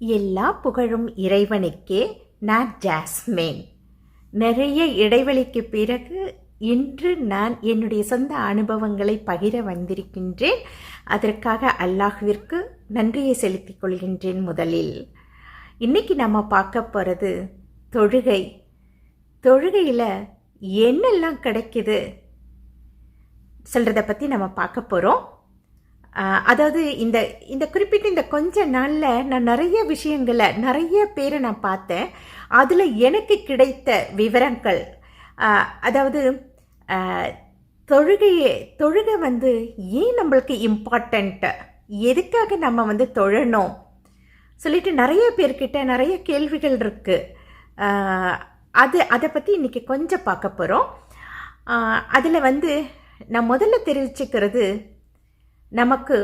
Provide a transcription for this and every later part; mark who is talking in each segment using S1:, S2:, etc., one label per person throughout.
S1: எல்லா புகழும் இறைவனுக்கே நான் ஜாஸ்மின். நிறைய இடைவெளிக்கு பிறகு இன்று நான் என்னுடைய சொந்த அனுபவங்களை பகிர வந்திருக்கின்றேன். அதற்காக அல்லாஹுவிற்கு நன்றியை செலுத்திக் கொள்கின்றேன் முதலில். இன்னைக்கு நம்ம பார்க்க போகிறது தொழுகை. தொழுகையில் என்னெல்லாம் கிடைக்குது? சொல்கிறத பற்றி நம்ம பார்க்க போகிறோம் அதாவது இந்த இந்த குறிப்பிட்ட இந்த கொஞ்ச நாளில் நான் நிறைய விஷயங்களை நிறைய பேரை நான் பார்த்தேன். அதில் எனக்கு கிடைத்த விவரங்கள் அதாவது தொழுகையே தொழுகை வந்து ஏன் நம்மளுக்கு இம்பார்ட்டண்ட்டு எதுக்காக நம்ம வந்து தொழணும்? சொல்லிட்டு நிறைய பேர்கிட்ட நிறைய கேள்விகள் இருக்குது அது அதை பற்றி இன்றைக்கி கொஞ்சம் பார்க்க போகிறோம் அதில் வந்து நான் முதல்ல தெரிவிச்சுக்கிறது நமக்கு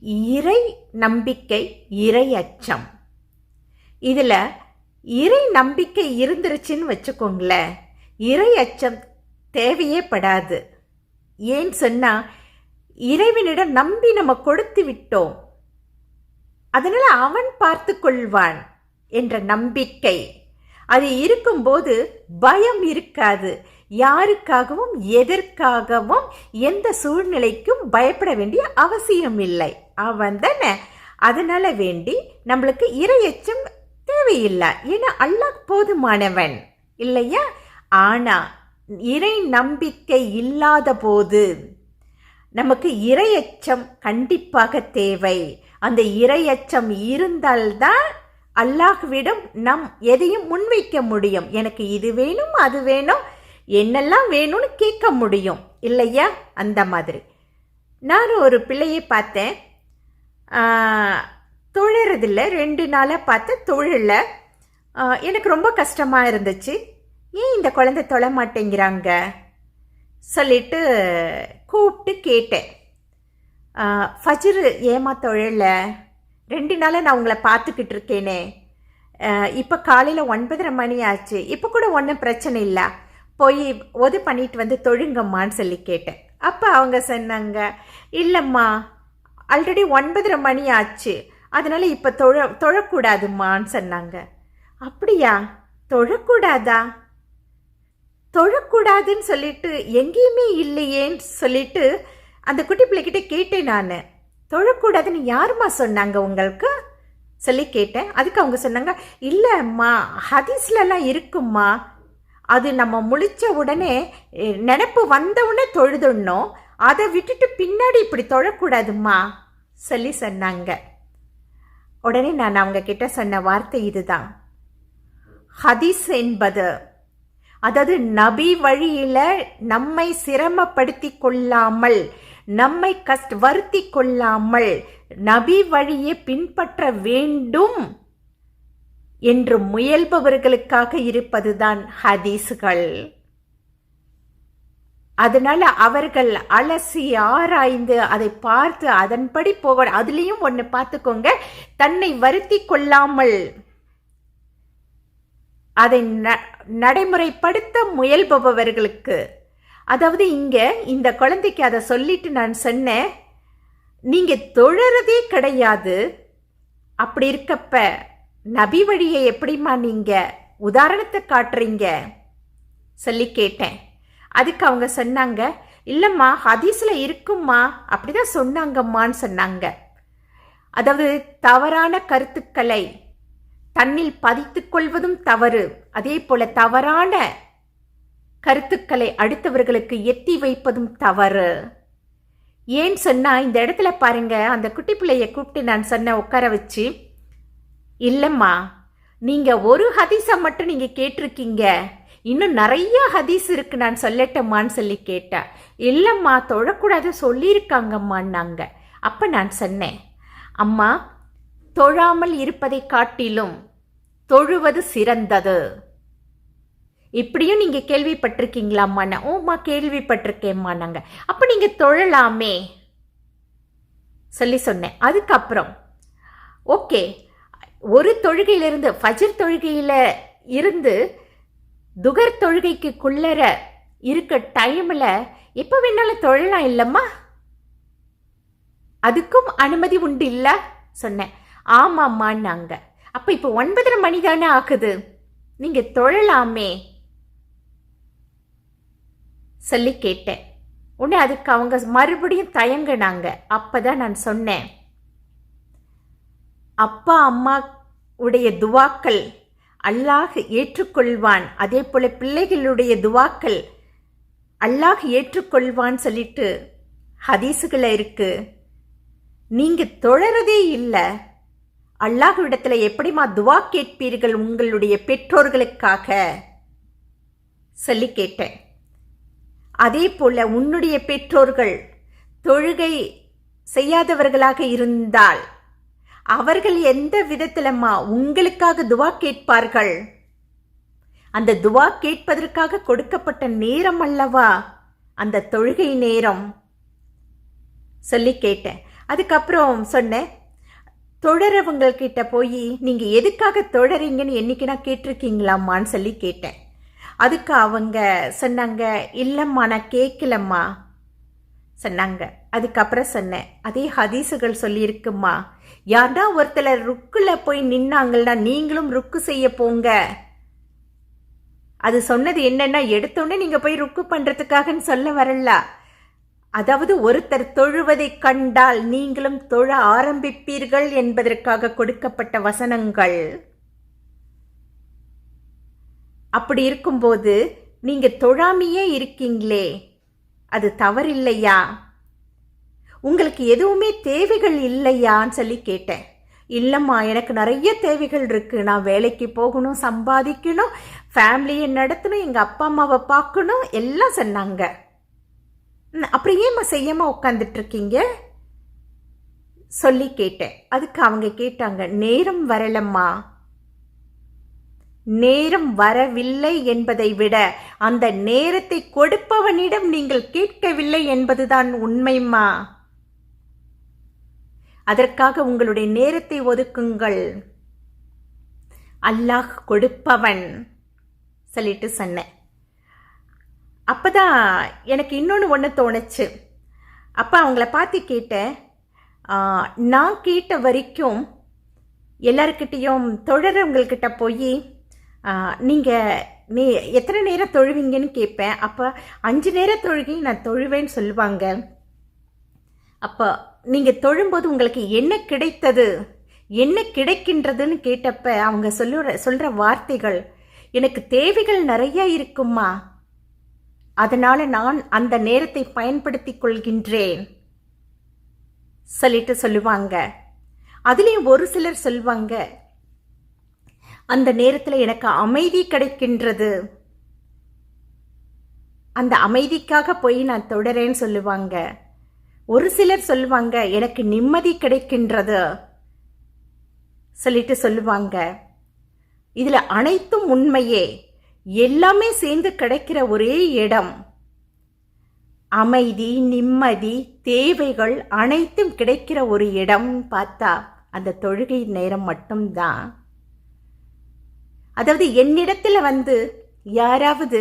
S1: இறை நம்பிக்கை இறை அச்சம் இதில் இறை நம்பிக்கை இருந்துருச்சுன்னு வச்சுக்கோங்களேன். இறை அச்சம் தேவையே படாது. ஏன்னு சொன்னால் இறைவனிடம் நம்பி நம்ம கொடுத்து விட்டோம். அதனால் அவன் பார்த்து கொள்வான் என்ற நம்பிக்கை. அது இருக்கும்போது பயம் இருக்காது. யாருக்காகவும் எதற்காகவும் எந்த சூழ்நிலைக்கும் பயப்பட வேண்டிய அவசியம் இல்லை. அவன் தானே? அதனால வேண்டி நம்மளுக்கு இரையச்சம் தேவையில்லை. ஏன்னா அல்லாஹ் போதுமானவன். இல்லையா? ஆனா இறை நம்பிக்கை இல்லாத போது நமக்கு இரையச்சம் கண்டிப்பாக தேவை. அந்த இரையச்சம் இருந்தால்தான் அல்லாஹ்விடம் நம் எதையும் முன்வைக்க முடியும். எனக்கு இது வேணும் அது வேணும் என்னெல்லாம் வேணும்னு கேட்க முடியும். இல்லையா? அந்த மாதிரி. நான் ஒரு பிள்ளையை பார்த்தேன். தொழுறதில்ல. ரெண்டு நாளாக பார்த்து தொழில. எனக்கு ரொம்ப கஷ்டமாக இருந்துச்சு. ஏன் இந்த குழந்தை தொழ மாட்டேங்கிறாங்க? சொல்லிட்டு கூப்பிட்டு கேட்டேன். ஃபஜ்ரு ஏமா தொழில? ரெண்டு நாளாக நான் உங்களை பார்த்துக்கிட்டு இருக்கேனே. இப்போ காலையில் ஒன்பதரை மணி ஆச்சு. இப்போ கூட ஒன்றும் பிரச்சனை இல்லை. போய் உதவி பண்ணிட்டு வந்து தொழுங்கம்மான்னு சொல்லி கேட்டேன். அப்போ அவங்க சொன்னாங்க இல்லைம்மா ஆல்ரெடி ஒன்பதரை மணி ஆச்சு. அதனால் இப்போ தொழ தொழக்கூடாதும்மான்னு சொன்னாங்க. அப்படியா? தொழக்கூடாதா? தொழக்கூடாதுன்னு சொல்லிட்டு எங்கேயுமே இல்லையேன்னு சொல்லிட்டு அந்த குட்டி பிள்ளைகிட்ட கேட்டேன் நான். தொழக்கூடாதுன்னு யாரும்மா சொன்னாங்க உங்களுக்கு? சொல்லி கேட்டேன். அதுக்கு அவங்க சொன்னாங்க இல்லைம்மா ஹதீஸ்லலாம் இருக்கும்மா. அது நம்ம முழிச்ச உடனே நினப்பு வந்தவுடனே உடனே தொழுதுடணும். அதை விட்டுட்டு பின்னாடி இப்படி தொழக்கூடாதும்மா சொல்லி சொன்னாங்க. உடனே நான் அவங்க கிட்ட சொன்ன வார்த்தை இதுதான். ஹதீஸ் என்பது அதாவது நபி வழியில் நம்மை சிரமப்படுத்தி கொள்ளாமல் நம்மை கஷ்ட வருத்தி கொள்ளாமல் நபி வழியை பின்பற்ற வேண்டும். என்று முயல்பவர்களுக்காக இருப்பதுதான் ஹதீஸுகள் அதனால அவர்கள் அலசி ஆராய்ந்து அதை பார்த்து அதன்படி போக அதுலேயும் ஒன்று பார்த்துக்கோங்க. தன்னை வருத்தி கொள்ளாமல் அதை ந- நடைமுறைப்படுத்த முயல்பவர்களுக்கு. அதாவது இங்கே இந்த குழந்தைக்கு அதை சொல்லிட்டு நான் சொன்னேன். நீங்கள் தொழறதே கிடையாது. அப்படி இருக்கப்ப நபி வழியை எப்படிம்மா நீங்கள் உதாரணத்தை காட்டுறீங்க? சொல்லி கேட்டேன். அதுக்கு அவங்க சொன்னாங்க இல்லைம்மா ஹதீஸில் இருக்கும்மா. அப்படிதான் சொன்னாங்கம்மான்னு சொன்னாங்க. அதாவது தவறான கருத்துக்களை தன்னில் பதித்து கொள்வதும் தவறு. அதே போல தவறான கருத்துக்களை அடுத்தவர்களுக்கு எத்தி வைப்பதும் தவறு. ஏன் சொன்னா இந்த இடத்துல பாருங்க அந்த குட்டி பிள்ளைய கூப்பிட்டு நான் சொன்ன உட்கார வச்சு இல்லைம்மா நீங்கள் ஒரு ஹதீஸை மட்டும் நீங்கள் கேட்டிருக்கீங்க. இன்னும் நிறைய ஹதீஸ் இருக்கு நான் சொல்லட்டுமான்னு சொல்லி கேட்டேன் இல்லைம்மா தொழக்கூடாது சொல்லியிருக்காங்கம்மான்னாங்க. அப்போ நான் சொன்னேன் அம்மா தொழாமல் இருப்பதை காட்டிலும் தொழுவது சிறந்தது. இப்படியும் நீங்கள் கேள்விப்பட்டிருக்கீங்களாம்மா ஓம்மா கேள்விப்பட்டிருக்கேம்மா நாங்கள் அப்போ நீங்கள் தொழலாமே சொல்லி சொன்னேன். அதுக்கப்புறம் ஓகே ஒரு தொழுகையிலிருந்து ஃபஜிர் தொழுகையில் இருந்து துகர் தொழுகைக்குள்ளர இருக்க டைமில் எப்போ வேணாலும் தொழலாம் இல்லைம்மா? அதுக்கும் அனுமதி உண்டு இல்லை? சொன்னேன். ஆமாம்மான்னாங்க. அப்போ இப்போ ஒன்பதரை மணி தானே ஆகுது. நீங்கள் தொழலாமே? சொல்லி கேட்டேன். உடனே அதுக்கு அவங்க மறுபடியும் தயங்கினாங்க. அப்பதான் நான் சொன்னேன். அப்பா அம்மா உடைய துவாக்கள் அல்லாஹ் ஏற்றுக்கொள்வான். அதே போல பிள்ளைகளுடைய துவாக்கள் அல்லாஹ் ஏற்றுக்கொள்வான் சொல்லிட்டு ஹதீஸுகளை இருக்கு. நீங்க தொழறதே இல்லை. அல்லாஹ்விடத்துல எப்படிமா துவா கேட்பீர்கள் உங்களுடைய பெற்றோர்களுக்காக? சொல்லி கேட்டேன். அதே போல உன்னுடைய பெற்றோர்கள் தொழுகை செய்யாதவர்களாக இருந்தால் அவர்கள் எந்த விதத்திலம்மா உங்களுக்காக துவா கேட்பார்கள்? அந்த துவா கேட்பதற்காக கொடுக்கப்பட்ட நேரம் அல்லவா? அந்த தொழுகை நேரம். சொல்லி கேட்டேன். அதுக்கப்புறம் சொன்னேன் தொழறவங்கக்கிட்ட போய் நீங்கள் எதுக்காக தொழறீங்கன்னு என்னைக்கு நான் கேட்டிருக்கீங்களாம்மான்னு சொல்லி கேட்டேன். அதுக்கு அவங்க சொன்னாங்க இல்லைம்மா நான் கேட்கலம்மா சொன்னாங்க. அதுக்கப்புறம் சொன்னேன் அதே ஹதீஸுகள் சொல்லியிருக்குமா யார்னா ஒருத்தர் ருக்குல போய் நின்னாங்கன்னா நீங்களும் ருக்கு செய்ய போங்க. அது சொன்னது என்னன்னா எடுத்தோடனே நீங்க போய் ருக்கு பண்ணுறதுக்காகன்னு சொல்ல வரல. அதாவது ஒருத்தர் தொழுவதை கண்டால் நீங்களும் தொழ ஆரம்பிப்பீர்கள் என்பதற்காக கொடுக்கப்பட்ட வசனங்கள். அப்படி இருக்கும்போது நீங்க தொழாமையே இருக்கீங்களே. அது தவறில்லையா? உங்களுக்கு எதுவுமே தேவைகள் இல்லையான்னு சொல்லி கேட்டேன். இல்லைம்மா எனக்கு நிறைய தேவைகள் இருக்கு. நான் வேலைக்கு போகணும் சம்பாதிக்கணும் ஃபேமிலியை நடத்தணும் எங்கள் அப்பா அம்மாவை பார்க்கணும் எல்லாம் சொன்னாங்க. அப்புறம் ஏம்மா செய்யாம உட்காந்துட்டு இருக்கீங்க? சொல்லி கேட்டேன். அதுக்கு அவங்க கேட்டாங்க நேரம் வரலம்மா. நேரம் வரவில்லை என்பதை விட அந்த நேரத்தை கொடுப்பவனிடம் நீங்கள் கேட்கவில்லை என்பதுதான் உண்மைம்மா. அதற்காக உங்களுடைய நேரத்தை ஒதுக்குங்கள். அல்லாஹ் கொடுப்பவன் சொல்லிட்டு சொன்னேன். அப்பதான் எனக்கு இன்னொன்று ஒன்று தோணுச்சு. அப்போ அவங்கள பார்த்து கேட்டேன். நான் கேட்ட வரைக்கும் எல்லாருக்கிட்டேயும் தொழறவங்கக்கிட்ட போய் நீங்கள் நீ எத்தனை நேரம் தொழுவீங்கன்னு கேட்பேன் அப்போ அஞ்சு நேரம் தொழுகி நான் தொழுவேன்னு சொல்லுவாங்க. அப்போ நீங்கள் தொழும்போது உங்களுக்கு என்ன கிடைத்தது? என்ன கிடைக்கின்றதுன்னு கேட்டப்ப அவங்க சொல்லுற சொல்கிற வார்த்தைகள் எனக்கு தேவைகள் நிறைய இருக்குமா அதனால் நான் அந்த நேரத்தை பயன்படுத்திக் கொள்கின்றேன். சொல்லிட்டு சொல்லுவாங்க. அதுலேயும் ஒரு சிலர் சொல்லுவாங்க அந்த நேரத்தில் எனக்கு அமைதி கிடைக்கின்றது. அந்த அமைதிக்காக போய் நான் தொடரேன்னு சொல்லுவாங்க. ஒரு சிலர் சொல்லுவாங்க எனக்கு நிம்மதி கிடைக்கின்றது சொல்லிட்டு சொல்லுவாங்க. இதில் அனைத்தும் உண்மையே. எல்லாமே சேர்ந்து கிடைக்கிற ஒரே இடம். அமைதி நிம்மதி தேவைகள் அனைத்தும் கிடைக்கிற ஒரு இடம் பார்த்தா அந்த தொழுகை நேரம் மட்டும்தான். அதாவது என்னிடத்தில் வந்து யாராவது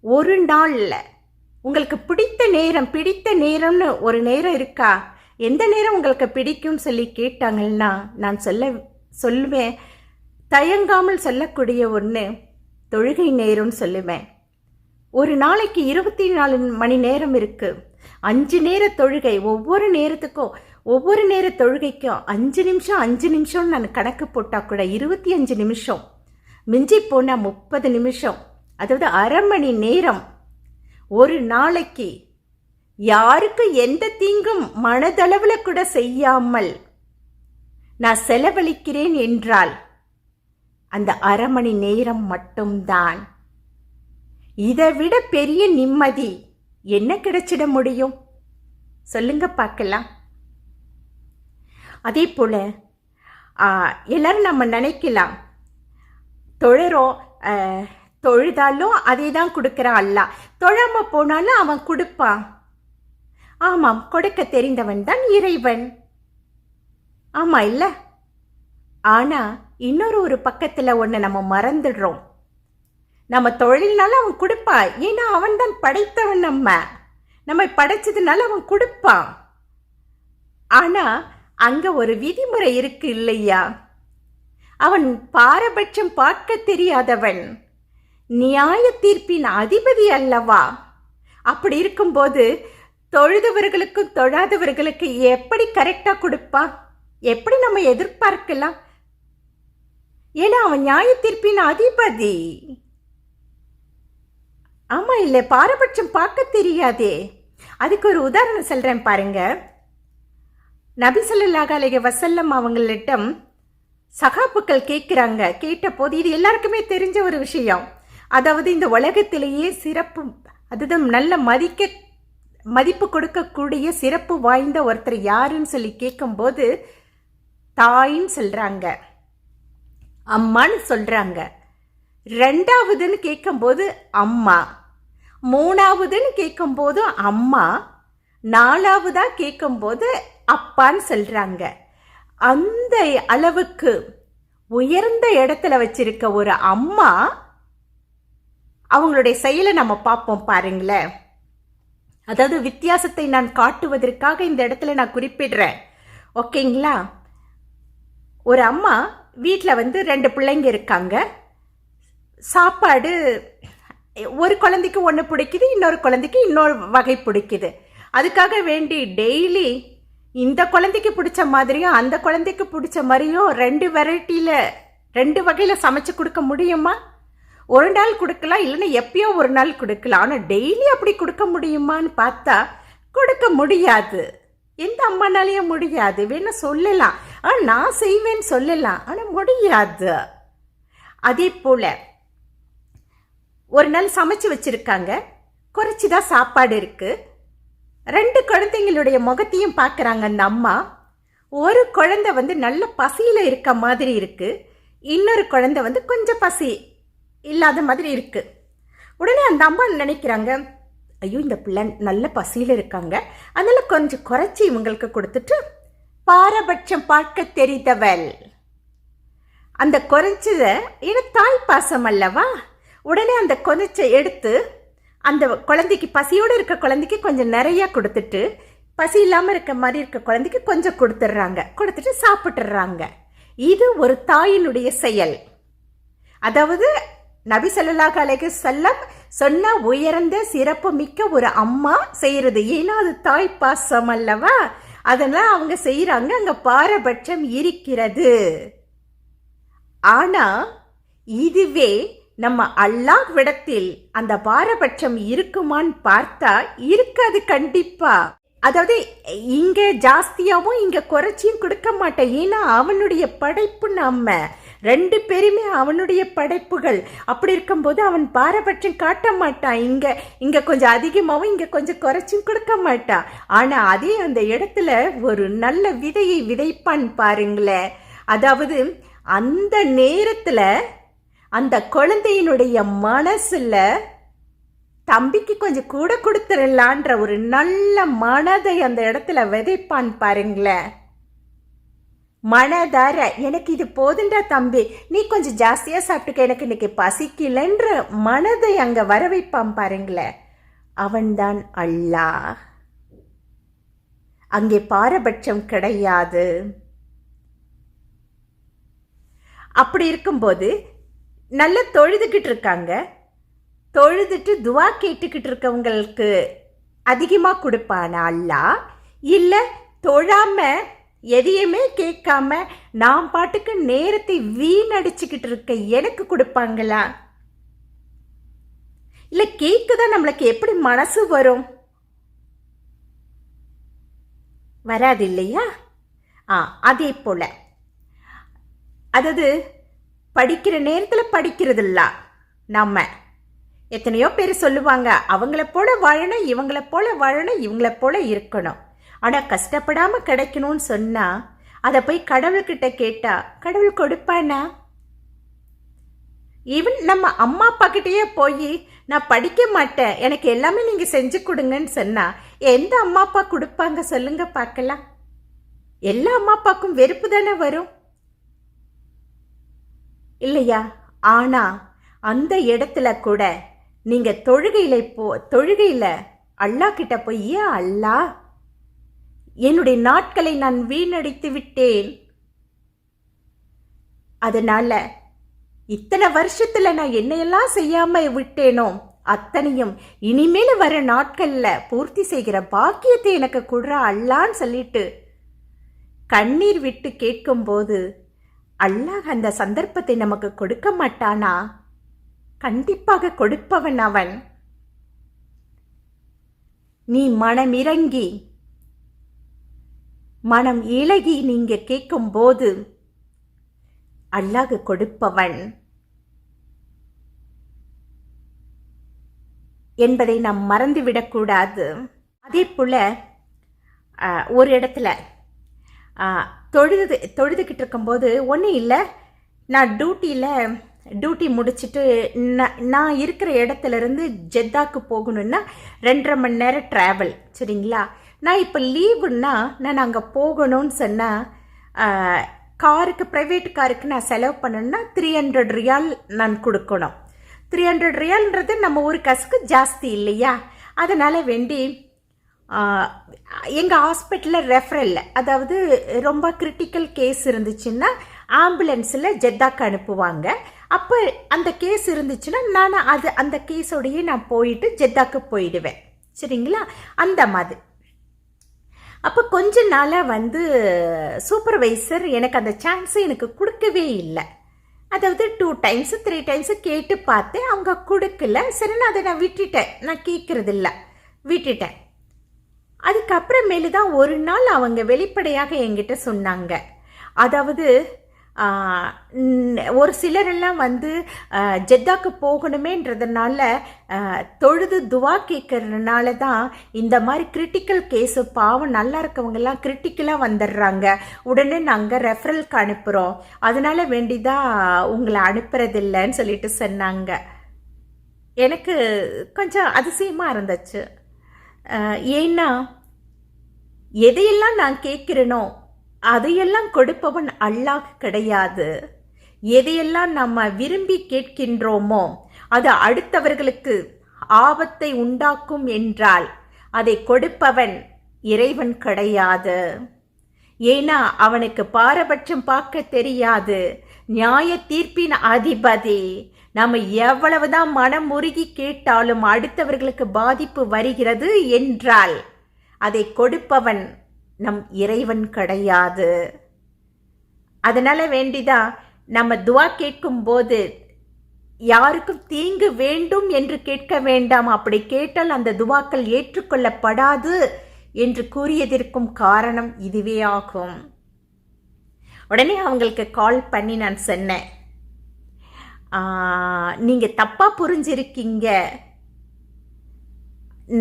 S1: ஒரு நாளில் உங்களுக்கு பிடித்த நேரம் பிடித்த நேரம்னு ஒரு நேரம் இருக்கா? எந்த நேரம் உங்களுக்கு பிடிக்கும்னு சொல்லி கேட்டாங்கன்னா நான் சொல்ல சொல்லுவேன். தயங்காமல் சொல்லக்கூடிய ஒன்று தொழுகை நேரம்னு சொல்லுவேன். ஒரு நாளைக்கு இருபத்தி நாலு மணி நேரம் இருக்குது அஞ்சு நேர தொழுகை ஒவ்வொரு நேரத்துக்கும் ஒவ்வொரு நேர தொழுகைக்கும் அஞ்சு நிமிஷம் அஞ்சு நிமிஷம்னு நான் கணக்கு போட்டால் கூட இருபத்தி அஞ்சு நிமிஷம். மிஞ்சி போனால் முப்பது நிமிஷம் அதாவது அரை மணி நேரம். ஒரு நாளைக்கு யாருக்கு எந்த தீங்கும் மனதளவில் கூட செய்யாமல் நான் செலவழிக்கிறேன் என்றால் அந்த அரை மணி நேரம் மட்டும்தான். இதை விட பெரிய நிம்மதி என்ன கிடைச்சிட முடியும்? சொல்லுங்க பார்க்கலாம். அதே போல எல்லாரும் நம்ம நினைக்கலாம் தொழுறோம் தொழுதாலும் அதே தான் கொடுக்குறான் அல்ல. தொழாம போனாலும் அவன் கொடுப்பான். ஆமாம் கொடுக்க தெரிந்தவன் தான் இறைவன். ஆமாம் இல்லை? ஆனால் இன்னொரு ஒரு பக்கத்தில் ஒன்று நம்ம மறந்துடுறோம். நம்ம தொழில்னால அவன் கொடுப்பான். ஏன்னா அவன் தான் படைத்தவன் நம்ம. நம்மை படைச்சதுனால அவன் கொடுப்பான். ஆனால் அங்கே ஒரு விதிமுறை இருக்கு இல்லையா? அவன் பாரபட்சம் பார்க்க தெரியாதவன். நியாய தீர்ப்பின் அதிபதி அல்லவா? அப்படி இருக்கும்போது தொழுதவர்களுக்கும் தொழாதவர்களுக்கு எப்படி கரெக்டா கொடுப்பா? எப்படி நம்ம எதிர்பார்க்கலாம்? ஏன்னா அவன் நியாய தீர்ப்பின் அதிபதி. ஆமா இல்ல பாரபட்சம் பார்க்க தெரியாதே. அதுக்கு ஒரு உதாரணம் சொல்றேன் பாருங்க. நபி ஸல்லல்லாஹு வசல்லம் வஸல்லம் அவங்களிடம் சகாப்புக்கள் கேட்குறாங்க. கேட்டபோது இது எல்லாருக்குமே தெரிஞ்ச ஒரு விஷயம். அதாவது இந்த உலகத்திலேயே சிறப்பு அதுதான் நல்ல மதிக்க மதிப்பு கொடுக்கக்கூடிய சிறப்பு வாய்ந்த ஒருத்தர் யாருன்னு சொல்லி கேட்கும்போது தாயின்னு சொல்கிறாங்க அம்மான்னு சொல்கிறாங்க ரெண்டாவதுன்னு கேட்கும்போது அம்மா. மூணாவதுன்னு கேட்கும்போது அம்மா. நாலாவதாக கேட்கும்போது அப்பான்னு சொல்கிறாங்க அந்த அளவுக்கு உயர்ந்த இடத்துல வச்சிருக்க ஒரு அம்மா அவங்களுடைய செயலை நம்ம பார்ப்போம் பாருங்களேன். அதாவது வித்தியாசத்தை நான் காட்டுவதற்காக இந்த இடத்துல நான் குறிப்பிடுறேன். ஓகேங்களா? ஒரு அம்மா வீட்டில் வந்து ரெண்டு பிள்ளைங்க இருக்காங்க. சாப்பாடு ஒரு குழந்தைக்கு ஒன்று பிடிக்குது இன்னொரு குழந்தைக்கு இன்னொரு வகை பிடிக்குது. அதுக்காக வேண்டி டெய்லி இந்த குழந்தைக்கு பிடிச்ச மாதிரியும் அந்த குழந்தைக்கு பிடிச்ச மாதிரியும் ரெண்டு வெரைட்டியில் ரெண்டு வகையில் சமைச்சு கொடுக்க முடியுமா? ஒரு நாள் கொடுக்கலாம் இல்லைன்னா எப்பயோ ஒரு நாள் கொடுக்கலாம். ஆனால் டெய்லி அப்படி கொடுக்க முடியுமான்னு பார்த்தா கொடுக்க முடியாது. எந்த அம்மானாலேயும் முடியாது. வேணா சொல்லலாம். ஆ நான் செய்வேன்னு சொல்லலாம். ஆனால் முடியாது. அதே போல் ஒரு நாள் சமைச்சு வச்சுருக்காங்க. குறைச்சி தான் சாப்பாடு இருக்குது ரெண்டு குழந்தைங்களுடைய முகத்தையும் பார்க்குறாங்க அந்த அம்மா. ஒரு குழந்தை வந்து நல்ல பசியில் இருக்க மாதிரி இருக்குது இன்னொரு குழந்தை வந்து கொஞ்சம் பசி இல்லாத மாதிரி இருக்குது உடனே அந்த அம்மா நினைக்கிறாங்க? ஐயோ இந்த பிள்ளை நல்ல பசியில் இருக்காங்க. அதனால் கொஞ்சம் குறைச்சி இவங்களுக்கு கொடுத்துட்டு பாரபட்சம் பார்க்க தெரிந்தவள். அந்த குறைச்சதை ஏன்னா தாய் பாசம் அல்லவா? உடனே அந்த கொதிச்ச எடுத்து அந்த குழந்தைக்கு பசியோடு இருக்க குழந்தைக்கு கொஞ்சம் நிறையா கொடுத்துட்டு பசி இல்லாமல் இருக்க மாதிரி இருக்க குழந்தைக்கு கொஞ்சம் கொடுத்துட்றாங்க. கொடுத்துட்டு சாப்பிட்டுறாங்க இது ஒரு தாயினுடைய செயல். அதாவது நபி ஸல்லல்லாஹு அலைஹி செல்லம் சொன்ன உயர்ந்த சிறப்பு மிக்க ஒரு அம்மா செய்கிறது ஏன்னா அது தாய் பாசம் அல்லவா? அதெல்லாம் அவங்க செய்கிறாங்க அங்கே பாரபட்சம் இருக்கிறது. ஆனால் இதுவே நம்ம அல்லாஹ் விடத்தில் அந்த பாரபட்சம் இருக்குமான்னு பார்த்தா இருக்காது கண்டிப்பா. அதாவது இங்க ஜாஸ்தியாவும் இங்க குறைச்சியும் கொடுக்க மாட்டேன். ஏன்னா அவனுடைய படைப்பு நம்ம. ரெண்டு பேருமே அவனுடைய படைப்புகள். அப்படி இருக்கும்போது அவன் பாரபட்சம் காட்ட மாட்டான் இங்க இங்க கொஞ்சம் அதிகமாகவும் இங்க கொஞ்சம் குறைச்சும் கொடுக்க மாட்டான் ஆனா அதே அந்த இடத்துல ஒரு நல்ல விதையை விதைப்பான் பாருங்களேன். அதாவது அந்த நேரத்துல அந்த குழந்தையினுடைய மனசில் தம்பிக்கு கொஞ்சம் கூட கொடுத்துடலான்ற ஒரு நல்ல மனதை அந்த இடத்துல விதைப்பான் பாருங்களேன். மனதார எனக்கு இது போதுன்ற தம்பி நீ கொஞ்சம் ஜாஸ்தியாக சாப்பிட்டுக்க எனக்கு இன்னைக்கு பசிக்கலன்ற மனதை அங்கே வர வைப்பான் பாருங்களேன். அவன்தான் அல்லாஹ். அங்கே பாரபட்சம் கிடையாது. அப்படி இருக்கும்போது நல்லா தொழுதுகிட்டு இருக்காங்க தொழுதுட்டு துவா கேட்டுக்கிட்டு இருக்கவங்களுக்கு அதிகமாக கொடுப்பானா? அல்லா. இல்லை தொழாமல் எதையுமே கேட்காம நான் பாட்டுக்கு நேரத்தை வீணடிச்சுக்கிட்டு இருக்க எனக்கு கொடுப்பாங்களா? இல்லை கேட்குதான் நம்மளுக்கு எப்படி மனசு வரும்? வராது இல்லையா? ஆ அதே போல. அதாவது படிக்கிற நேரத்தில் படிக்கிறதில்ல. நம்ம எத்தனையோ பேர் சொல்லுவாங்க அவங்கள போல வாழணும் இவங்கள போல வாழணும் இவங்கள போல இருக்கணும். ஆனால் கஷ்டப்படாமல் கிடைக்கணும்னு சொன்னால் அதை போய் கடவுள்கிட்ட கேட்டா கடவுள் கொடுப்பானா ஈவன் நம்ம அம்மா அப்பா கிட்டேயே போய் நான் படிக்க மாட்டேன் எனக்கு எல்லாமே நீங்க செஞ்சு கொடுங்கன்னு சொன்னா எந்த அம்மா அப்பா கொடுப்பாங்க சொல்லுங்க பார்க்கலாம். எல்லா அம்மா அப்பாக்கும் வெறுப்பு தானே வரும். இல்லையா? ஆனா அந்த இடத்துல கூட நீங்கள் தொழுகையில் போ தொழுகையில் அல்லாஹ் கிட்ட போய் ஏன் அல்லாஹ் என்னுடைய நாட்களை நான் வீணடித்து விட்டேன். அதனால இத்தனை வருஷத்துல நான் என்னையெல்லாம் செய்யாம விட்டேனோ அத்தனையும் இனிமேல் வர நாட்கள்ல பூர்த்தி செய்கிற பாக்கியத்தை எனக்கு குடுற அல்லான்னு சொல்லிட்டு கண்ணீர் விட்டு கேட்கும்போது அல்லாஹ் அந்த சந்தர்ப்பத்தை நமக்கு கொடுக்க மாட்டானா? கண்டிப்பாக கொடுப்பவன் அவன். நீ மனமிறங்கி மனம் இலகி நீங்க கேட்கும்போது அல்லாஹ் கொடுப்பவன். என்பதை நாம் மறந்துவிடக்கூடாது அதே போல ஒரு இடத்துல தொழுது தொழுதுகிட்டு இருக்கும்போது ஒன்றும் இல்லை. நான் டியூட்டியில் டியூட்டி முடிச்சுட்டு நான் நான் இருக்கிற இடத்துல இருந்து ஜெத்தாக்கு போகணுன்னா ரெண்டரை மணி நேரம் ட்ராவல் சரிங்களா? நான் இப்போ லீவுன்னா நான் அங்கே போகணும்னு சொன்னால் காருக்கு ப்ரைவேட் காருக்கு நான் செலவு பண்ணணுன்னா த்ரீ ஹண்ட்ரட் ரியால் நான் கொடுக்கணும். த்ரீ ஹண்ட்ரட் ரியால்ன்றது நம்ம ஒரு கசுக்கு ஜாஸ்தி இல்லையா? அதனால் வேண்டி எங்கள் ஹாஸ்பிட்டலில் ரெஃபரல் அதாவது ரொம்ப கிரிட்டிக்கல் கேஸ் இருந்துச்சுன்னா ஆம்புலன்ஸில் ஜெத்தாக்கு அனுப்புவாங்க. அப்போ அந்த கேஸ் இருந்துச்சுன்னா நான் அது அந்த கேஸோடையே நான் போயிட்டு ஜெத்தாக்கு போயிடுவேன். சரிங்களா? அந்த மாதிரி. அப்போ கொஞ்ச நாளாக வந்து சூப்பர்வைசர் எனக்கு அந்த சான்ஸை எனக்கு கொடுக்கவே இல்லை. அதாவது டூ டைம்ஸு த்ரீ டைம்ஸு கேட்டு பார்த்தேன். அவங்க கொடுக்கல. சரி நான் அதை நான் விட்டுட்டேன். நான் கேட்குறதில்ல விட்டுட்டேன். அதுக்கப்புறமேலு தான் ஒரு நாள் அவங்க வெளிப்படையாக என்கிட்ட சொன்னாங்க. அதாவது ஒரு சிலரெல்லாம் வந்து ஜெத்தாக்கு போகணுமேன்றதுனால தொழுது துவா கேட்கறதுனால தான் இந்த மாதிரி கிரிட்டிக்கல் கேஸு பாவம் நல்லா இருக்கவங்கெல்லாம் கிரிட்டிக்கலாக வந்துடுறாங்க. உடனே நாங்கள் ரெஃபரலுக்கு அனுப்புகிறோம் அதனால வேண்டிதான் உங்களை அனுப்புறதில்லைன்னு சொல்லிட்டு சொன்னாங்க. எனக்கு கொஞ்சம் அதிசயமாக இருந்துச்சு. ஏன்னா எதையெல்லாம் நான் கேட்கிறேனோ அதையெல்லாம் கொடுப்பவன் அல்லாஹ் கிடையாது. எதையெல்லாம் நம்ம விரும்பி கேட்கின்றோமோ அது அடுத்தவர்களுக்கு ஆபத்தை உண்டாக்கும் என்றால் அதை கொடுப்பவன் இறைவன் கிடையாது. ஏன்னா அவனுக்கு பாரபட்சம் பார்க்க தெரியாது. நியாய தீர்ப்பின் அதிபதி நம்ம எவ்வளவுதான் மனம் உருகி கேட்டாலும் அடுத்தவர்களுக்கு பாதிப்பு வருகிறது என்றால் அதை கொடுப்பவன் நம் இறைவன் கிடையாது. அதனால் வேண்டிதான் நம்ம துவா கேட்கும் போது யாருக்கும் தீங்கு வேண்டும் என்று கேட்க வேண்டாம். அப்படி கேட்டால் அந்த துவாக்கள் ஏற்றுக்கொள்ளப்படாது என்று கூறியதற்கும் காரணம் இதுவே ஆகும். உடனே அவங்களுக்கு கால் பண்ணி நான் சொன்னேன். நீங்கள் தப்பாக புரிஞ்சிருக்கீங்க.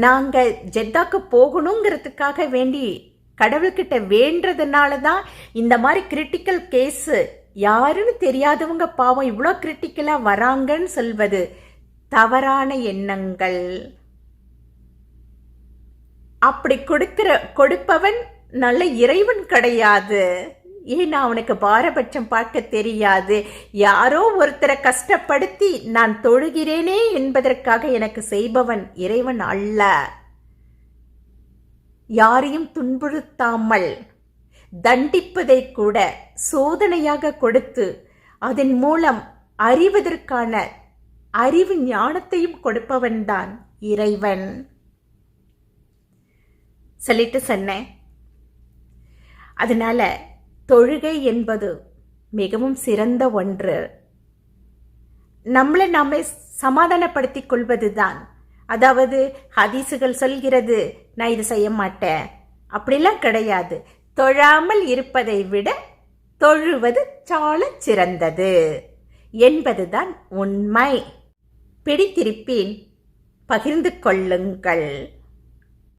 S1: நாங்கள் ஜெத்தாக்கு போகணுங்கிறதுக்காக வேண்டி கடவுள்கிட்ட வேண்டதுனால தான் இந்த மாதிரி கிரிட்டிக்கல் கேஸு யாருன்னு தெரியாதவங்க பாவம் இவ்வளோ கிரிட்டிக்கலாக வராங்கன்னு சொல்வது தவறான எண்ணங்கள். அப்படி கொடுக்கிற கொடுப்பவன் நல்ல இறைவன் கிடையாது. ஏன்னா அவனுக்கு பாரபட்சம் பார்க்க தெரியாது. யாரோ ஒருத்தரை கஷ்டப்படுத்தி நான் தொழுகிறேனே என்பதற்காக எனக்கு செய்பவன் இறைவன் அல்ல. யாரையும் துன்புறுத்தாமல் தண்டிப்பதை கூட சோதனையாக கொடுத்து அதன் மூலம் அறிவதற்கான அறிவு ஞானத்தையும் கொடுப்பவன்தான் இறைவன். சொல்லிட்டு சொன்னேன். அதனால தொழுகை என்பது மிகவும் சிறந்த ஒன்று. நம்மளை நாமே சமாதானப்படுத்திக் கொள்வதுதான். அதாவது ஹதீசுகள் சொல்கிறது நான் இது செய்ய மாட்டேன். அப்படிலாம் கிடையாது. தொழாமல் இருப்பதை விட தொழுவது சாலச் சிறந்தது என்பதுதான் உண்மை. பிடித்திருப்பேன் பகிர்ந்து கொள்ளுங்கள்.